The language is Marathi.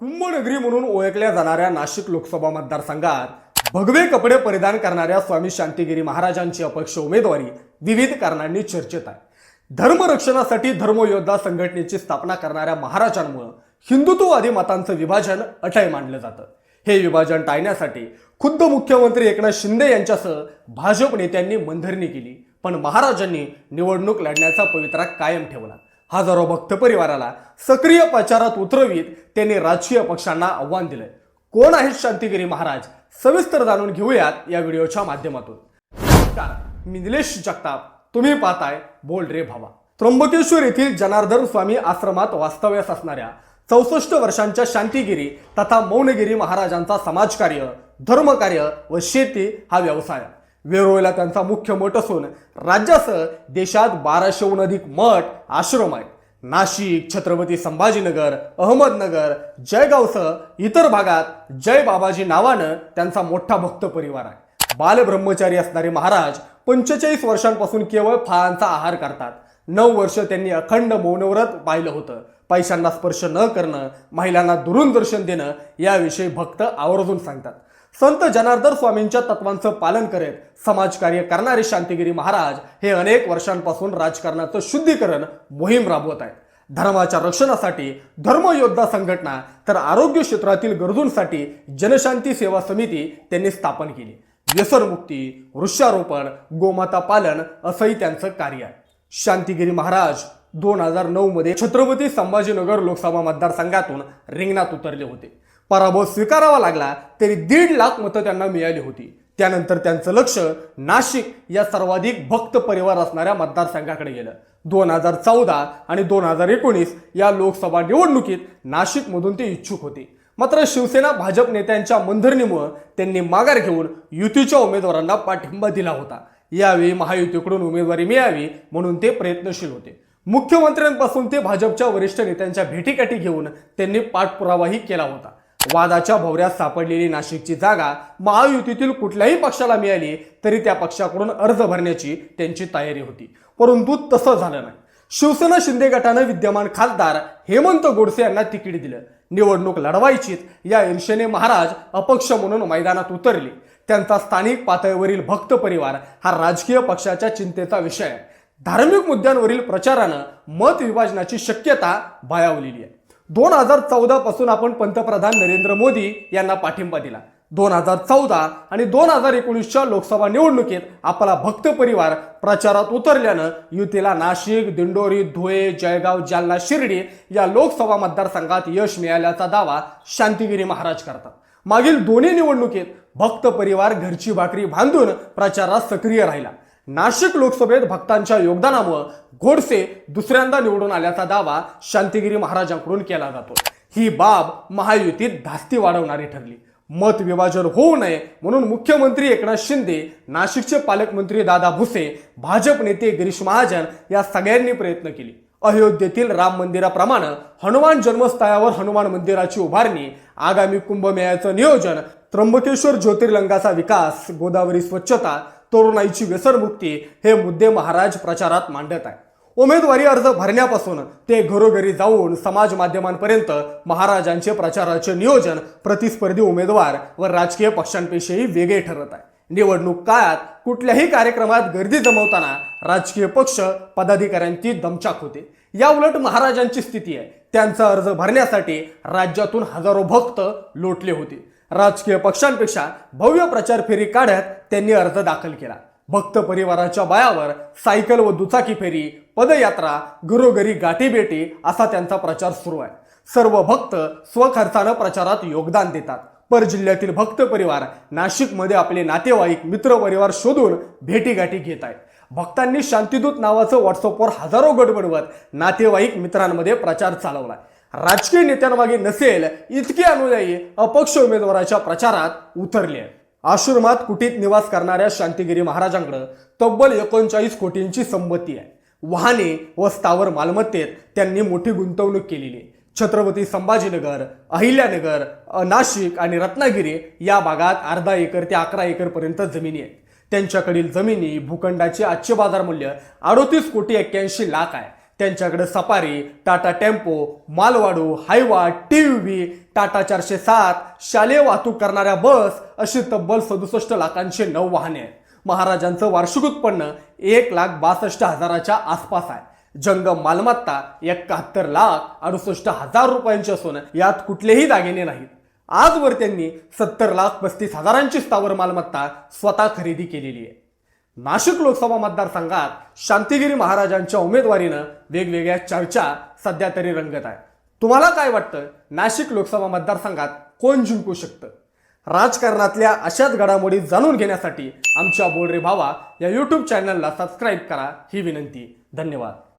कुंभनगरी म्हणून ओळखल्या जाणाऱ्या नाशिक लोकसभा मतदारसंघात भगवे कपडे परिधान करणाऱ्या स्वामी शांतिगिरी महाराजांची अपक्ष उमेदवारी विविध कारणांनी चर्चेत आहे. धर्मरक्षणासाठी धर्मयोद्धा संघटनेची स्थापना करणाऱ्या महाराजांमुळे हिंदुत्ववादी मतांचं विभाजन अटय मानलं जातं. हे विभाजन टाळण्यासाठी खुद्द मुख्यमंत्री एकनाथ शिंदे यांच्यासह भाजप नेत्यांनी मनधरणी केली. पण महाराजांनी निवडणूक लढण्याचा पवित्रा कायम ठेवला. हजारो भक्त परिवाराला सक्रिय प्रचारात उतरवीत त्यांनी राजकीय पक्षांना आव्हान दिलंय. कोण आहेत शांतिगिरी महाराज? सविस्तर जाणून घेऊयात या व्हिडिओच्या माध्यमातून. नमस्कार मी निलेश जगताप. तुम्ही पाहताय बोल रे भावा. त्र्यंबकेश्वर येथील जनार्दन स्वामी आश्रमात वास्तव्यास असणाऱ्या चौसष्ट वर्षांच्या शांतिगिरी तथा मौनगिरी महाराजांचा समाजकार्य धर्मकार्य व शेती हा व्यवसाय. आहे. वेरूळला त्यांचा मुख्य मठ असून राज्यासह देशात बाराशेहून अधिक मठ आश्रम आहेत. नाशिक छत्रपती संभाजीनगर अहमदनगर जयगावसह इतर भागात जय बाबाजी नावानं त्यांचा मोठा भक्त परिवार आहे. बालब्रह्मचारी असणारे महाराज पंचेचाळीस वर्षांपासून केवळ फळांचा आहार करतात. नऊ वर्ष त्यांनी अखंड मौनव्रत पाहिलं होतं. पैशांना स्पर्श न करणं महिलांना दुरून दर्शन देणं याविषयी भक्त आवर्जून सांगतात. संत जनार्दन स्वामींच्या तत्वांचं पालन करत समाजकार्य करणारे शांतिगिरी महाराज हे अनेक वर्षांपासून राजकारणाचं शुद्धीकरण मोहीम राबवत आहेत. धर्माच्या रक्षणासाठी धर्मयोद्धा संघटना तर आरोग्य क्षेत्रातील गरजूंसाठी जनशांती सेवा समिती त्यांनी स्थापन केली. व्यसनमुक्ती वृक्षारोपण गोमाता पालन असंही त्यांचं कार्य आहे. शांतिगिरी महाराज दोन हजार नऊ मध्ये छत्रपती संभाजीनगर लोकसभा मतदारसंघातून रिंगणात उतरले होते. पराभव स्वीकारावा लागला तरी दीड लाख मतं त्यांना मिळाली होती. त्यानंतर त्यांचं लक्ष नाशिक या सर्वाधिक भक्त परिवार असणाऱ्या मतदारसंघाकडे गेलं. दोन हजार चौदा आणि दोन हजार एकोणीस या लोकसभा निवडणुकीत नाशिकमधून ते इच्छुक होते. मात्र शिवसेना भाजप नेत्यांच्या मंधरणीमुळं त्यांनी माघार घेऊन युतीच्या उमेदवारांना पाठिंबा दिला होता. यावेळी महायुतीकडून उमेदवारी मिळावी म्हणून ते प्रयत्नशील होते. मुख्यमंत्र्यांपासून ते भाजपच्या वरिष्ठ नेत्यांच्या भेटीकाठी घेऊन त्यांनी पाठपुरावाही केला होता. वादाच्या भोवऱ्यात सापडलेली नाशिकची जागा महायुतीतील कुठल्याही पक्षाला मिळाली तरी त्या पक्षाकडून अर्ज भरण्याची त्यांची तयारी होती. परंतु तसं झालं नाही. शिवसेना शिंदे गटानं विद्यमान खासदार हेमंत गोडसे यांना तिकीट दिलं. निवडणूक लढवायचीच या हिंसेने महाराज अपक्ष म्हणून मैदानात उतरले. त्यांचा स्थानिक पातळीवरील भक्त परिवार हा राजकीय पक्षाच्या चिंतेचा विषय आहे. धार्मिक मुद्द्यांवरील प्रचारानं मत विभाजनाची शक्यता बळावलेली आहे. दोन हजार चौदापासून आपण पंतप्रधान नरेंद्र मोदी यांना पाठिंबा दिला. दोन हजार चौदा आणि दोन हजार एकोणीसच्या लोकसभा निवडणुकीत आपला भक्त परिवार प्रचारात उतरल्यानं युतीला नाशिक दिंडोरी धुळे जळगाव जालना शिर्डी या लोकसभा मतदारसंघात यश मिळाल्याचा दावा शांतिगिरी महाराज करतात. मागील दोन्ही निवडणुकीत भक्त परिवार घरची भाकरी बांधून प्रचारात सक्रिय राहिला. नाशिक लोकसभेत भक्तांच्या योगदानामुळे गोडसे दुसऱ्यांदा निवडून आल्याचा दावा शांतिगिरी महाराजांकडून केला जातो. ही बाब महायुतीत धास्ती वाढवणारी ठरली. मत विभाजन होऊ नये म्हणून मुख्यमंत्री एकनाथ शिंदे नाशिकचे पालकमंत्री दादा भुसे भाजप नेते गिरीश महाजन या सगळ्यांनी प्रयत्न केले. अयोध्येतील राम मंदिराप्रमाणे हनुमान जन्मस्थळावर हनुमान मंदिराची उभारणी आगामी कुंभमेळ्याचं नियोजन त्र्यंबकेश्वर ज्योतिर्लिंगाचा विकास गोदावरी स्वच्छता तरुणाईची व्यसनमुक्ती हे मुद्दे महाराज प्रचारात मांडत आहे उमेदवारी अर्ज भरण्यापासून ते घरोघरी जाऊन समाज माध्यमांपर्यंत महाराजांचे प्रचाराचे नियोजन प्रतिस्पर्धी उमेदवार व राजकीय पक्षांपेक्षाही वेगळे ठरत आहे. निवडणूक काळात कुठल्याही कार्यक्रमात गर्दी जमवताना राजकीय पक्ष पदाधिकाऱ्यांची दमचाक होते. या उलट महाराजांची स्थिती आहे. त्यांचा अर्ज भरण्यासाठी राज्यातून हजारो भक्त लोटले होते. राजकीय पक्षांपेक्षा भव्य प्रचार फेरी काढत त्यांनी अर्ज दाखल केला. भक्त परिवाराच्या बायावर सायकल व दुचाकी फेरी पदयात्रा घरोघरी गाठीबेटी असा त्यांचा प्रचार सुरू आहे. सर्व भक्त स्वखर्चानं प्रचारात योगदान देतात. पर जिल्ह्यातील भक्त परिवार नाशिकमध्ये आपले नातेवाईक मित्र परिवार शोधून भेटीगाठी घेत आहेत. भक्तांनी शांतीदूत नावाचं व्हॉट्सअपवर हजारो गट बनवत नातेवाईक मित्रांमध्ये प्रचार चालवलाय. राजकीय नेत्यांमागे नसेल इतके अनुयायी अपक्ष उमेदवाराच्या प्रचारात उतरले. आश्रमात कुटीत निवास करणाऱ्या शांतिगिरी महाराजांकडे तब्बल एकोणचाळीस कोटींची संपत्ती आहे. वाहने व स्थावर मालमत्तेत त्यांनी मोठी गुंतवणूक केलेली. आहे छत्रपती संभाजीनगर अहिल्यानगर नाशिक आणि रत्नागिरी या भागात अर्धा एकर ते अकरा एकरपर्यंत जमिनी आहेत. त्यांच्याकडील जमिनी भूखंडाचे आजचे बाजार मूल्य अडोतीस कोटी एक्क्याऐंशी लाख आहे. त्यांच्याकडे सफारी टाटा टेम्पो मालवाडू हायवा टी व्ही टाटा चारशे सात शालेय वाहतूक करणाऱ्या बस अशी तब्बल सदुसष्ट लाखांची नऊ वाहने. आहेत महाराजांचं वार्षिक उत्पन्न एक लाख बासष्ट हजाराच्या आसपास आहे. जंगम मालमत्ता एकाहत्तर लाख अडुसष्ट हजार रुपयांची असून यात कुठलेही दागिने नाहीत. आजवर त्यांनी सत्तर लाख पस्तीस हजारांची स्थावर मालमत्ता स्वतः खरेदी केलेली आहे. नाशिक लोकसभा मतदारसंघात शांतिगिरी महाराजांच्या उमेदवारीनं वेगवेगळ्या चर्चा सध्या तरी रंगत आहे. तुम्हाला काय वाटतं? नाशिक लोकसभा मतदारसंघात कोण जिंकू शकतं? राजकारणातल्या अशाच घडामोडी जाणून घेण्यासाठी आमच्या बोलरे भावा या यूट्यूब चॅनलला सबस्क्राईब करा ही विनंती. धन्यवाद.